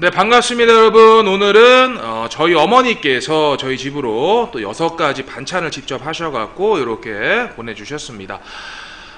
네 반갑습니다 여러분. 오늘은 어, 저희 어머니께서 저희 집으로 또 여섯 가지 반찬을 직접 하셔갖고 이렇게 보내주셨습니다.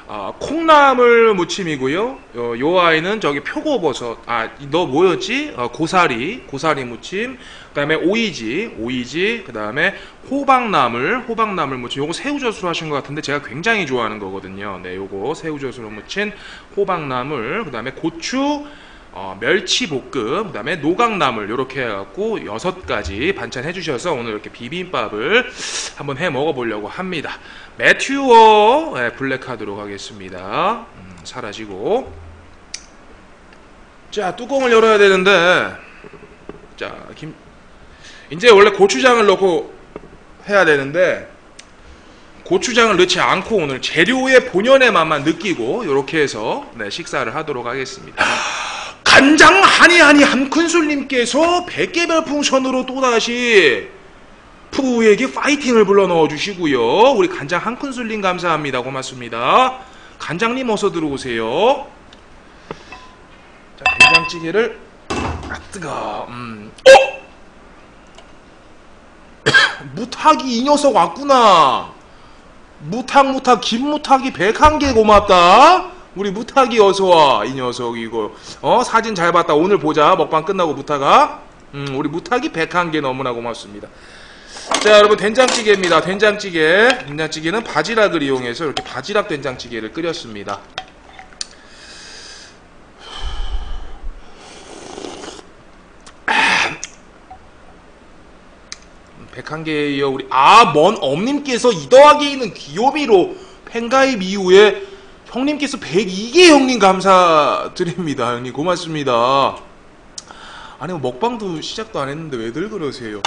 어, 콩나물 무침이고요. 어, 요 아이는 저기 표고버섯 아 너 뭐였지? 어, 고사리 고사리 무침 그 다음에 오이지 오이지 그 다음에 호박나물 호박나물 무침. 요거 새우젓으로 하신 것 같은데 제가 굉장히 좋아하는 거거든요. 네 요거 새우젓으로 무친 호박나물 그 다음에 고추 어, 멸치볶음, 그 다음에 노각나물 이렇게 해갖고 여섯 가지 반찬 해주셔서 오늘 이렇게 비빔밥을 한번 해 먹어보려고 합니다. 매튜어 네, 블랙카드로 가겠습니다. 음, 사라지고 자 뚜껑을 열어야 되는데 자 김 이제 원래 고추장을 넣고 해야 되는데 고추장을 넣지 않고 오늘 재료의 본연의 맛만 느끼고 이렇게 해서 네, 식사를 하도록 하겠습니다. 간장 하니하니 함큰술님께서 백개별 풍선으로 또다시 푸우에게 파이팅을 불러 넣어주시고요. 우리 간장 한큰술님 감사합니다. 고맙습니다. 간장님 어서 들어오세요. 자, 된장찌개를 아 뜨거. 음. 어? 무탁이 이 녀석 왔구나. 무탁 무탁 김무탁이 101개 고맙다. 우리 무탁이 어서 와 이 녀석 이거. 어 사진 잘 봤다. 오늘 보자. 먹방 끝나고 무탁아. 음 우리 무탁이 101개 너무나 고맙습니다. 자 여러분 된장찌개입니다. 된장찌개. 된장찌개는 바지락을 이용해서 이렇게 바지락 된장찌개를 끓였습니다. 101개에 이어 우리 아먼 엄님께서 이 더하기 있는 귀요미로 팬가입 이후에 형님께서 102개 형님 감사드립니다. 형님 고맙습니다. 아니 뭐 먹방도 시작도 안 했는데 왜들 그러세요?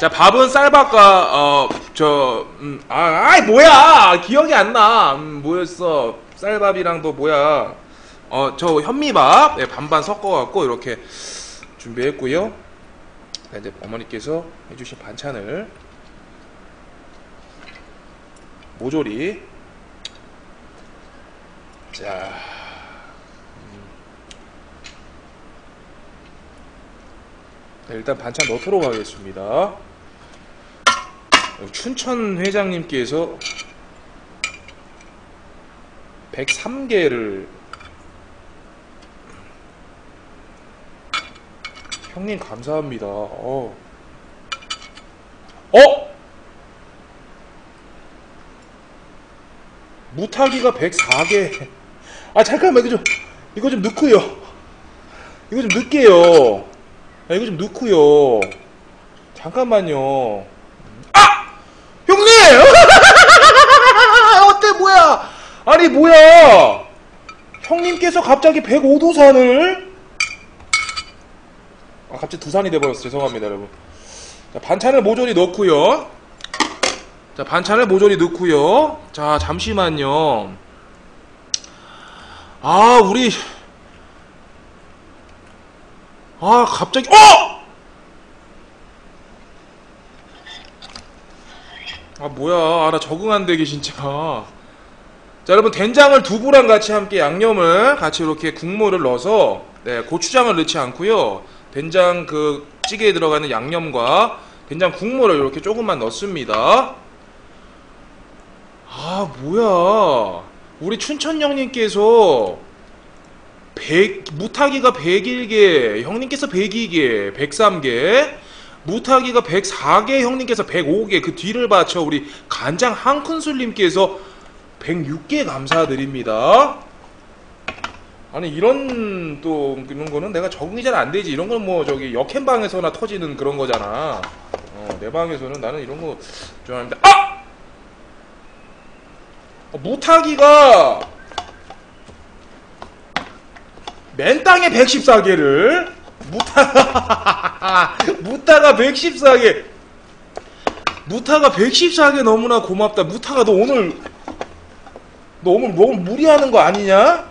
자 밥은 쌀밥과 어저 음, 아, 아이 뭐야 기억이 안 나. 음, 뭐였어 쌀밥이랑 또 뭐야 어 저 현미밥 네, 반반 섞어갖고 이렇게 준비했고요. 자, 이제 어머니께서 해주신 반찬을 모조리 자. 네, 일단 반찬 넣도록 하겠습니다. 춘천 회장님께서 103개를 형님 감사합니다. 어. 어? 무타기가 104개. 아 잠깐만 이거 좀 이거 좀 넣고요. 이거 좀 넣을게요. 아, 이거 좀 넣고요. 잠깐만요. 아! 형님! 어때 뭐야? 아니 뭐야? 형님께서 갑자기 105도산을 아 갑자기 두산이 돼버렸어 죄송합니다 여러분 자 반찬을 모조리 넣고요 자 반찬을 모조리 넣고요 자 잠시만요 아 우리 아 갑자기 어! 아 뭐야. 아, 나 적응 안 되게 진짜 자 여러분 된장을 두부랑 같이 함께 양념을 같이 이렇게 국물을 넣어서 네, 고추장을 넣지 않고요. 된장 그 찌개에 들어가는 양념과 된장 국물을 이렇게 조금만 넣습니다. 아 뭐야 우리 춘천 형님께서 100, 무타기가 101개, 형님께서 102개, 103개, 무타기가 104개, 형님께서 105개, 그 뒤를 받쳐 우리 간장 한 큰술님께서 106개 감사드립니다. 아니 이런 또 이런 거는 내가 적응이 잘 안 되지. 이런 건 뭐 저기 역행방에서나 터지는 그런 거잖아. 어, 내 방에서는 나는 이런 거 좋아하는데 아! 어, 무타기가 맨 땅에 114개를 무타가 무타가 114개 무타가 114개 너무나 고맙다 무타가 너 오늘 너 오늘 너무 무리하는 거 아니냐?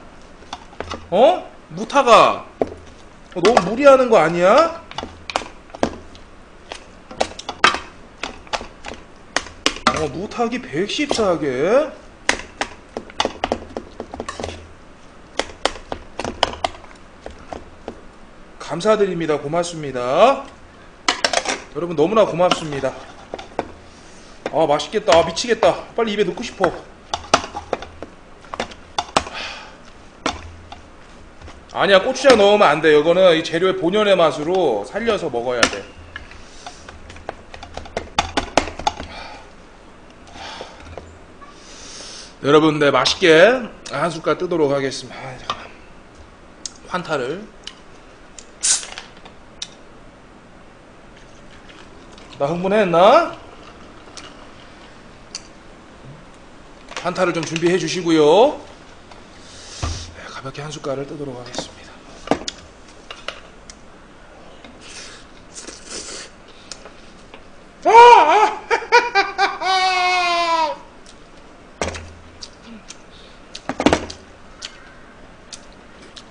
어? 무타가 어, 너무 무리하는 거 아니야? 어, 무타기 114개 감사드립니다. 고맙습니다. 여러분 너무나 고맙습니다. 아 맛있겠다. 아, 미치겠다. 빨리 입에 넣고 싶어. 아니야 고추장 넣으면 안 돼. 이거는 이 재료의 본연의 맛으로 살려서 먹어야 돼. 여러분, 네 맛있게 한 숟갈 뜨도록 하겠습니다. 아. 환타를 나 흥분했나? 환타를 좀 준비해 주시고요. 네, 가볍게 한 숟갈을 뜨도록 하겠습니다. 아! 아!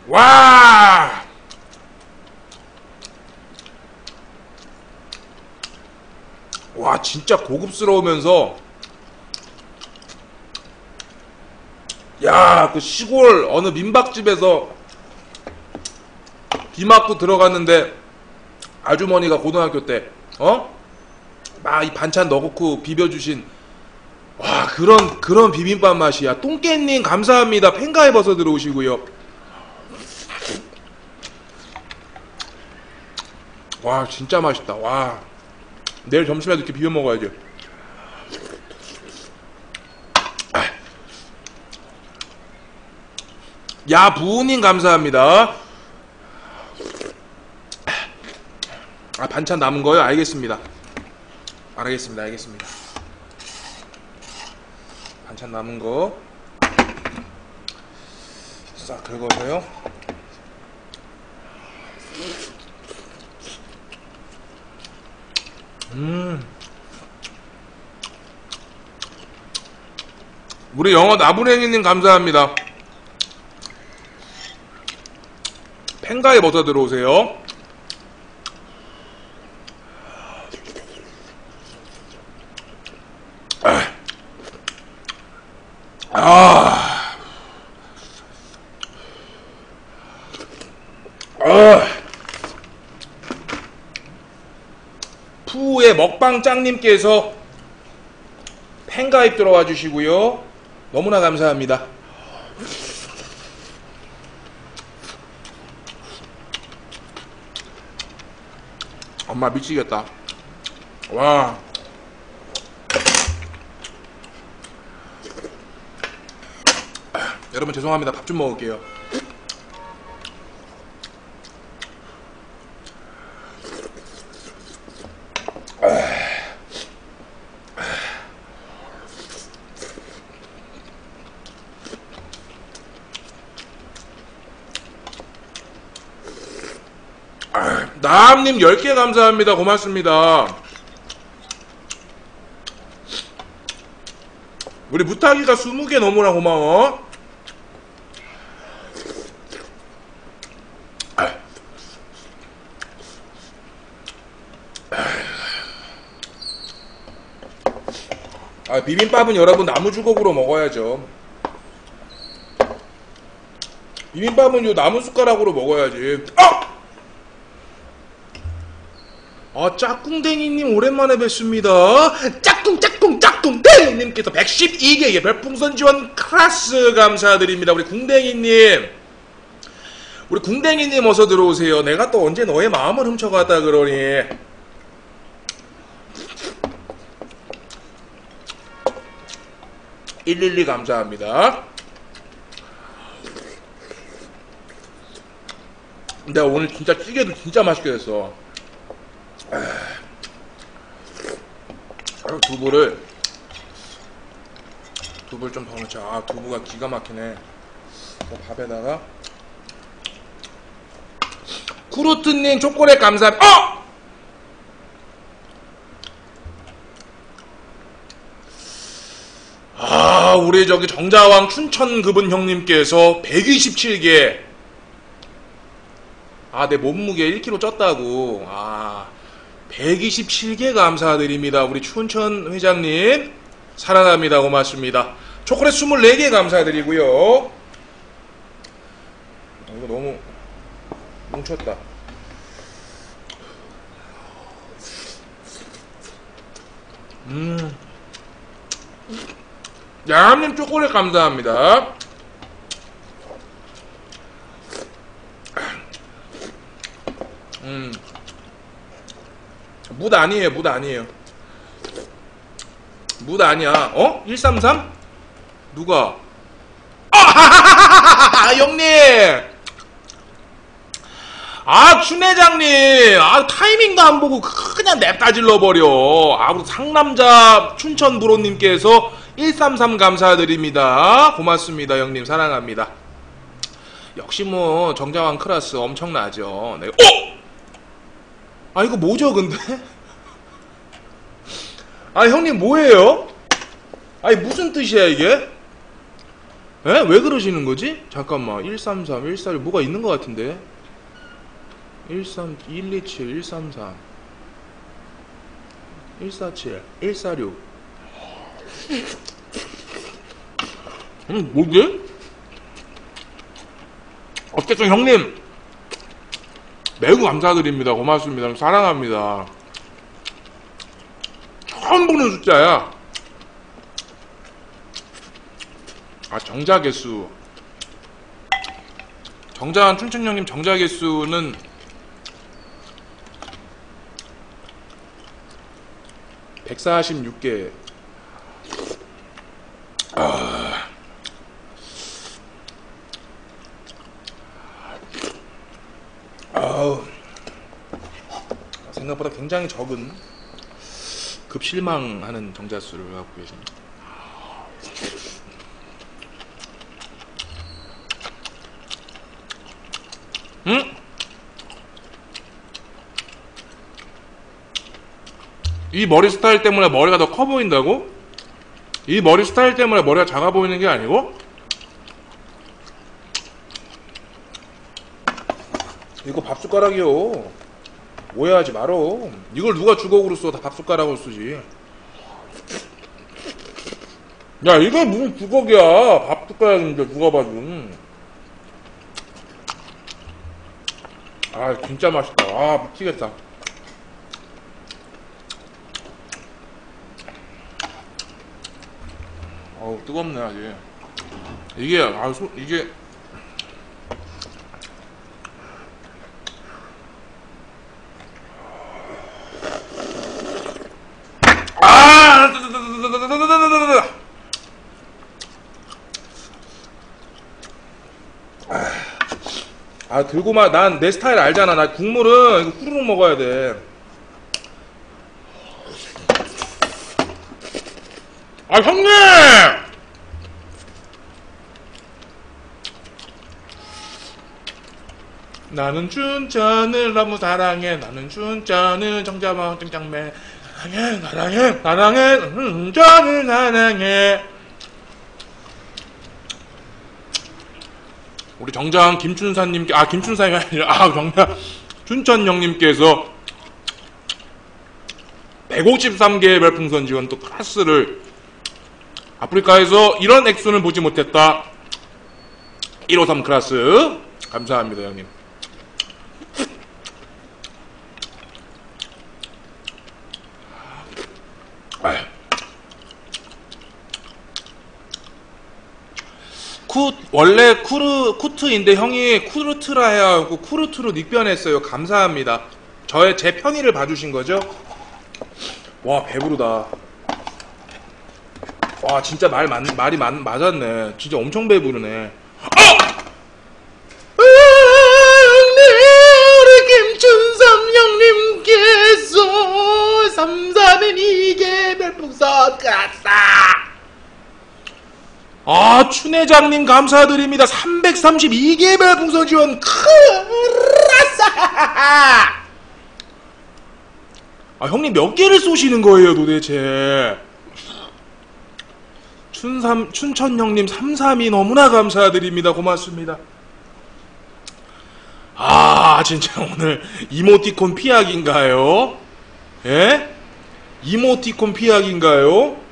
와! 와, 진짜 고급스러우면서 야, 그 시골 어느 민박집에서 비 맞고 들어갔는데 아주머니가 고등학교 때 어? 막 이 반찬 넣고 비벼주신 와 그런 그런 비빔밥 맛이야. 똥깻님 감사합니다. 팬가입어서 들어오시고요. 와 진짜 맛있다. 와 내일 점심에도 이렇게 비벼 먹어야지. 야 부우님 감사합니다. 아 반찬 남은 거요? 알겠습니다. 알겠습니다. 알겠습니다. 반찬 남은 거 싹 긁어서요. 음. 우리 영어 나부랭이님 감사합니다. 팬가에 버터 들어오세요. 아. 아. 푸의 먹방 짱님께서 팬가입 들어와 주시고요. 너무나 감사합니다. 엄마 미치겠다. 와. 여러분 죄송합니다. 밥 좀 먹을게요. 남님 10개 감사합니다. 고맙습니다. 우리 무타기가 20개 너무나 고마워. 아, 비빔밥은 여러분 나무주걱으로 먹어야죠. 비빔밥은 요 나무 숟가락으로 먹어야지. 아! 아, 짝꿍댕이님 오랜만에 뵙습니다. 짝꿍, 짝꿍, 짝꿍댕이님께서 112개의 별풍선 지원 클라스 감사드립니다. 우리 궁댕이님. 우리 궁댕이님 어서 들어오세요. 내가 또 언제 너의 마음을 훔쳐갔다 그러니. (112) 감사합니다. 내가 오늘 진짜 찌개도 진짜 맛있게 됐어. 아, 두부를 두부를 좀 더 넣자. 아, 두부가 기가 막히네. 그 밥에다가 쿠루트님 초콜릿 감사. 어! 아, 우리 저기 정자왕 춘천 그분 형님께서 127개. 아, 내 몸무게 1kg 쪘다고. 아, 127개 감사드립니다. 우리 춘천 회장님 사랑합니다. 고맙습니다. 초콜릿 24개 감사드리고요. 어, 이거 너무 뭉쳤다. 음. 야님 초콜릿 감사합니다. 음. 묻 아니에요, 묻 아니에요. 묻 아니야. 어? 133? 누가? 아, 형님! 아, 춘회장님! 아, 타이밍도 안 보고 그냥 냅다 질러버려. 아, 우리 상남자 춘천 브로님께서 133 감사드립니다. 고맙습니다, 형님. 사랑합니다. 역시 뭐, 정자왕 클라스 엄청나죠. 네. 어! 아, 이거 뭐죠, 근데? 아, 형님 뭐예요? 아니, 무슨 뜻이야, 이게? 에? 왜 그러시는 거지? 잠깐만 133, 146 뭐가 있는 것 같은데 13, 127, 133 147, 146 음 뭐지? 어쨌든 형님 매우 감사드립니다. 고맙습니다. 사랑합니다. 처음 보는 숫자야. 아 정자 개수. 정자한 춘천형님 정자 개수는 (146개) 아... 아우 생각보다 굉장히 적은 급실망하는 정자 수를 갖고 계십니다. 응? 이 머리 스타일 때문에 머리가 더 커 보인다고? 이 머리 스타일 때문에 머리가 작아 보이는 게 아니고? 이거 밥숟가락이요. 오해하지 말어. 이걸 누가 주걱으로 써? 다 밥숟가락으로 쓰지. 야, 이게 무슨 주걱이야. 밥숟가락인데 누가 봐도. 아 진짜 맛있다 아 미치겠다 어우 뜨겁네 아직 이게 아 소, 이게 아 아 들고만 난내 스타일 알잖아. 나 국물은 이거 후루룩 먹어야 돼. 아 형님! 나는 춘천을 너무 사랑해. 나는 춘천을 정자방 짱짱매 사랑해 사랑해 사랑해. 춘천을 사랑해 우리 정장 김춘사님께 아 김춘사님이 아니라 아 정장 춘천 형님께서 153개의 별풍선 지원 또 클래스를 아프리카에서 이런 액수는 보지 못했다. 153 클래스. 감사합니다 형님 쿠 원래 쿠르 쿠트인데 형이 쿠르트라 해갖고 쿠르트로 닉변했어요. 감사합니다. 저의 제 편의를 봐주신 거죠? 와 배부르다. 와 진짜 말 맞, 말이 맞, 맞았네. 진짜 엄청 배부르네. 어! 춘회장님 감사드립니다. 332개 별풍선 지원. 크라싸! 아, 형님 몇 개를 쏘시는 거예요, 도대체? 춘삼, 춘천 형님 33이 너무나 감사드립니다. 고맙습니다. 아, 진짜 오늘 이모티콘 피약인가요? 예? 이모티콘 피약인가요?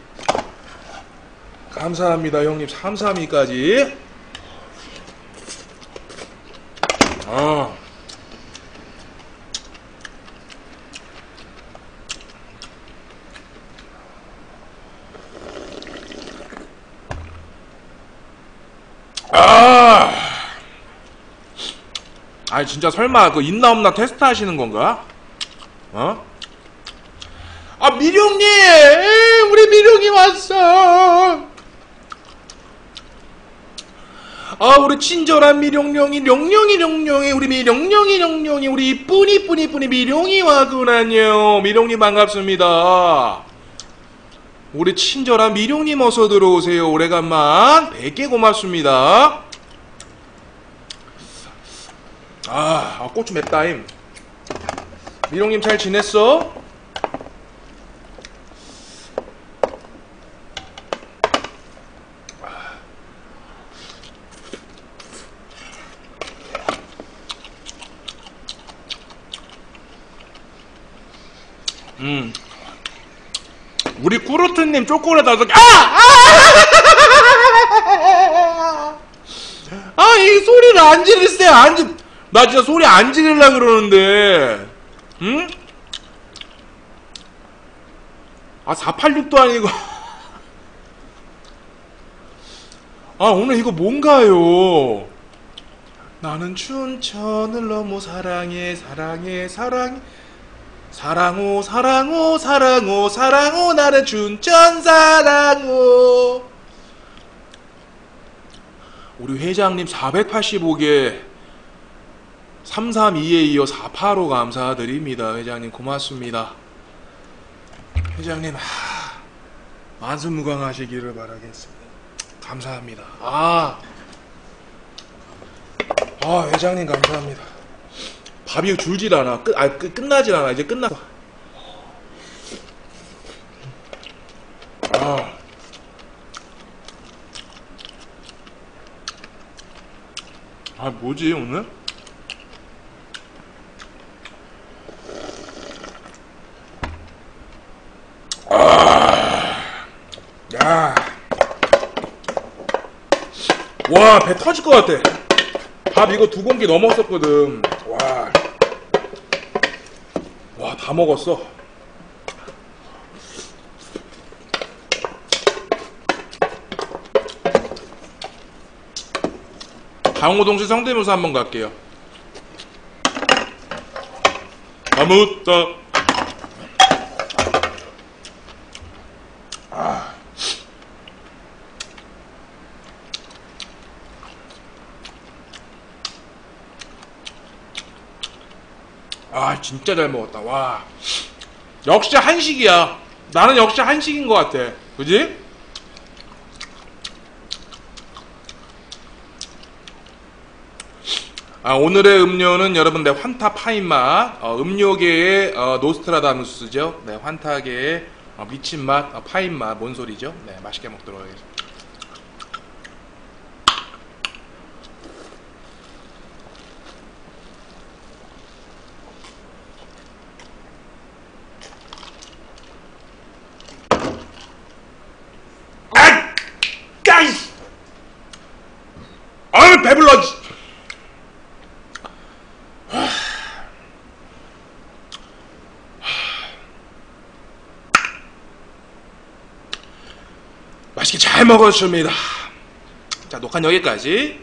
감사합니다 형님 삼삼이까지 아. 아. 아니 진짜 설마 그 있나 없나 테스트 하시는 건가? 어? 아 미룡님! 우리 미룡이 왔어! 아 우리 친절한 미룡룡이 룡룡이 룡룡이 우리 미룡룡이 룡룡이 우리 이쁜 이쁜 이쁜이 미룡이 왔구나요 미룡님 반갑습니다. 우리 친절한 미룡님 어서 들어오세요. 오래간만. 뵙게 고맙습니다. 아, 아, 고추 맵다임. 미룡님 잘 지냈어? 음. 우리 꾸루트님 초콜릿 다섯 개. 아! 아! 아, 이 소리를 안 지르세요. 안 지. 나 진짜 소리 안 지르려 그러는데. 응? 아, 486도 아니고. 아, 오늘 이거 뭔가요? 나는 춘천을 너무 사랑해, 사랑해, 사랑해. 사랑호 사랑호 사랑호 사랑호 나는 춘천 사랑호 우리 회장님 485개 332에 이어 485 감사드립니다. 회장님 고맙습니다. 회장님 하, 만수무강하시기를 바라겠습니다. 감사합니다. 아, 아 회장님 감사합니다 밥이 줄질 않아. 끝, 아, 끝, 끝나질 않아. 이제 끝났어. 아. 아, 뭐지, 오늘? 아. 야. 와, 배 터질 것 같아. 밥 이거 두 공기 넘었었거든. 와. 와, 다 먹었어. 강호동시 성대모사 한번 갈게요. 아무다. 아. 아 진짜 잘 먹었다. 와. 역시 한식이야. 나는 역시 한식인 것 같아. 그지? 아, 오늘의 음료는 여러분들 환타 파인 맛. 어, 음료계의 어, 노스트라다무스죠? 네, 환타계의 어, 미친 맛 어, 파인 맛 뭔 소리죠? 네 맛있게 먹도록 하겠습니다 아! 까이! 아유 배불러 씨. 맛있게 잘 먹었습니다. 자, 녹화는 여기까지.